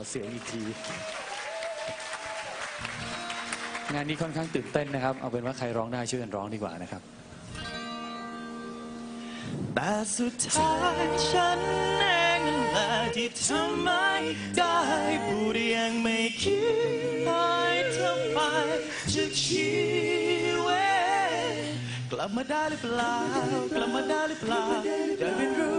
อเสียงอีกที งานนี้ค่อนข้างตื่นเต้นนะครับ เอาเป็นว่าใครร้องได้ช่วยกันร้องดีกว่านะครับ แต่สุดท้ายฉันเองแหละที่ทำไม่ได้พูดยังไม่คิดให้เธอไปจากชีวิตกลับมาได้หรือเปล่ากลับมาได้หรือเปล่าได้เรียนรู้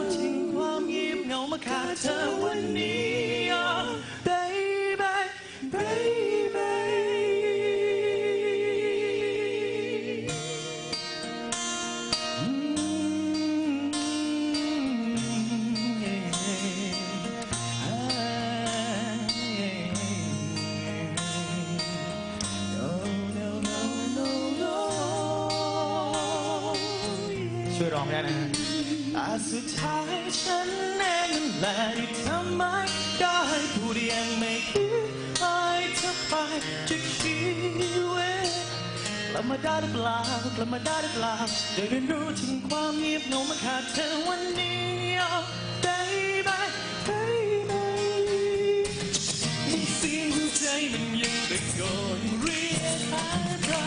ช่วยร้องได้นะฮะแต่สุดท้ายฉันเองนั่นแหละที่ทำไม่ได้พูดยังไม่คิดให้เธอไปจากชีวิตกลับมาได้หรือเปล่ากลับมาได้หรือเปล่าได้เรียนรู้ถึงความเงียบเหงามาขาดเธอวันนี้ oh, baby baby เสียงหัวใจมันยังตะโกนเรียกหาเธอ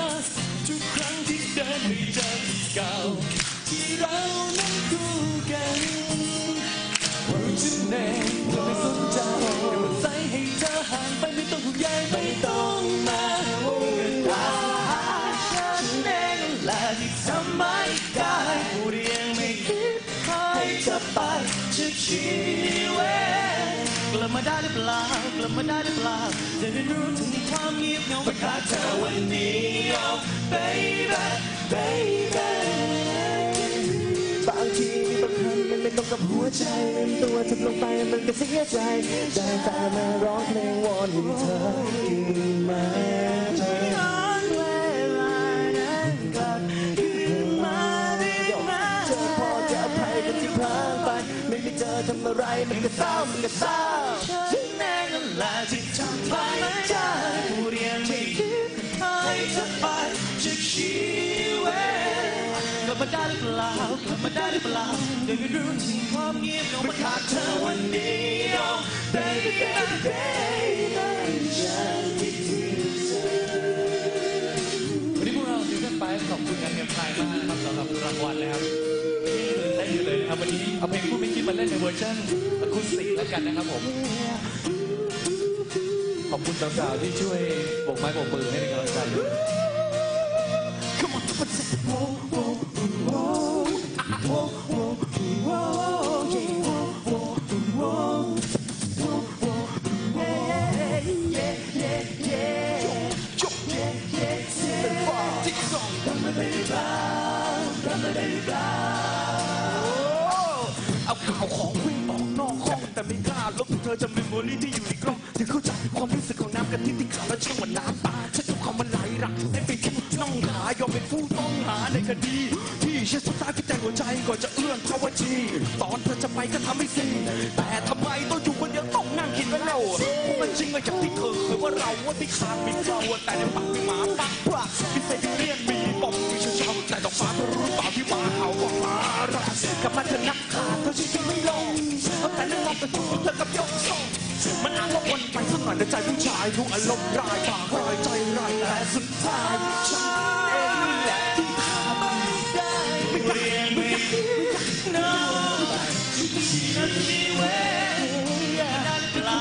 ทุกครั้งที่เดินไปเจอที่เก่า ที่เรานั้นคู่กันว่าฉันเองจะไม่สนใจว่าใจให้เธอห่างไปไม่ต้องห่วงใยไม่ต้องมาห่วงตาฉันเองนั่นแหละที่ทำไม่ได้พูดยังไม่คิดให้เธอไปจากชีวิตกลับมาได้หรือเปล่ากลับมาได้หรือเปล่าจะได้รู้ถึงความเงียบเหงาไปขาดเธอวันนี้ oh baby baby กับหัวใจเป็นตัวทำลงไปมันก็เสียใจได้แต่มาร้องเพลงวอนให้เธอคืนมาเธอย้อนเวลานั้นกลับคืนมาได้ไหมเจอพอจะอภัยกันที่พลาดไปไม่ได้เจอทำอะไรมันก็เศร้ามันก็เศร้าฉันเองนั่นแหละที่ทำ กลับมาได้หรือเปล่าได้รู้ถึงความเงียบเหงมาขาดเธอวันนี้ oh baby baby ฉันคิดถึงเธอวันนี้พวกเราซิงเกิลไปขอบคุณกันเงียบไทยมากนะครับสำหรับรางวัลนะครับตื่นเต้นอยู่เลยนะครับวันนี้เอาเพลงผู้ไม่คิดมาเล่นในเวอร์ชันอะคูสติกแล้วกันนะครับผม ขอบคุณสาวๆที่ช่วยโบกไม้โบกมือให้เป็นกำลังใจด้วย tock, come on, baby, bow, come on, baby, bow. เอาข่าวของวิ่งออกนอกห้องแต่ไม่กล้าลบเธอจะเป็นโมลี่ที่อยู่ในกล้องถึงเข้าใจความรู้สึกของน้ำกะทิที่ขาวและช่างว่าน้ำตาฉันทุกความมันไหลหลักให้ไปคิดน้องหายอมเป็นผู้ต้องหาในคดี ที่เชื่อสุดท้ายคือใจหัวใจก่อนจะเอื้อนภาวจีตอนเธอจะไปก็ทำไม่สิ้นแต่ทำไมต้องอยู่คนเดียวต้องนั่งคิดไว้แล้วเพราะมันจริงก็อย่างที่เธอเคยว่าเราว่าที่ขาดมีเราแต่ในปากมีหมาปักปลักมีไซบีเรียน อชอบแต่ดอกฟ้าเธอรู้เปล่าที่หมาเห่าว่ามารักกลับมาเธอนักขาเธอชิงไม่ลงเอาแต่นั่องมองแต่ถูกเธอกับยกส่งมันอ้างว่าวนไปสักหน่อยในใจผู้ชายทุกอารมณ์ร้ายปากร้ายใจร้ายแต่สุดท้ายฉันเองนี่แหละที่ทำไม่ได้ไม่ได้ไม่ได้ no ฉันมีเวได้เปล่า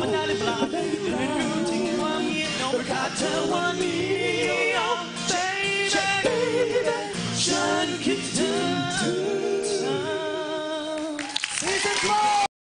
มันได้หรือเปล่าเรียนรู้ถึงความเงียบเหงขาดเธอวันนี้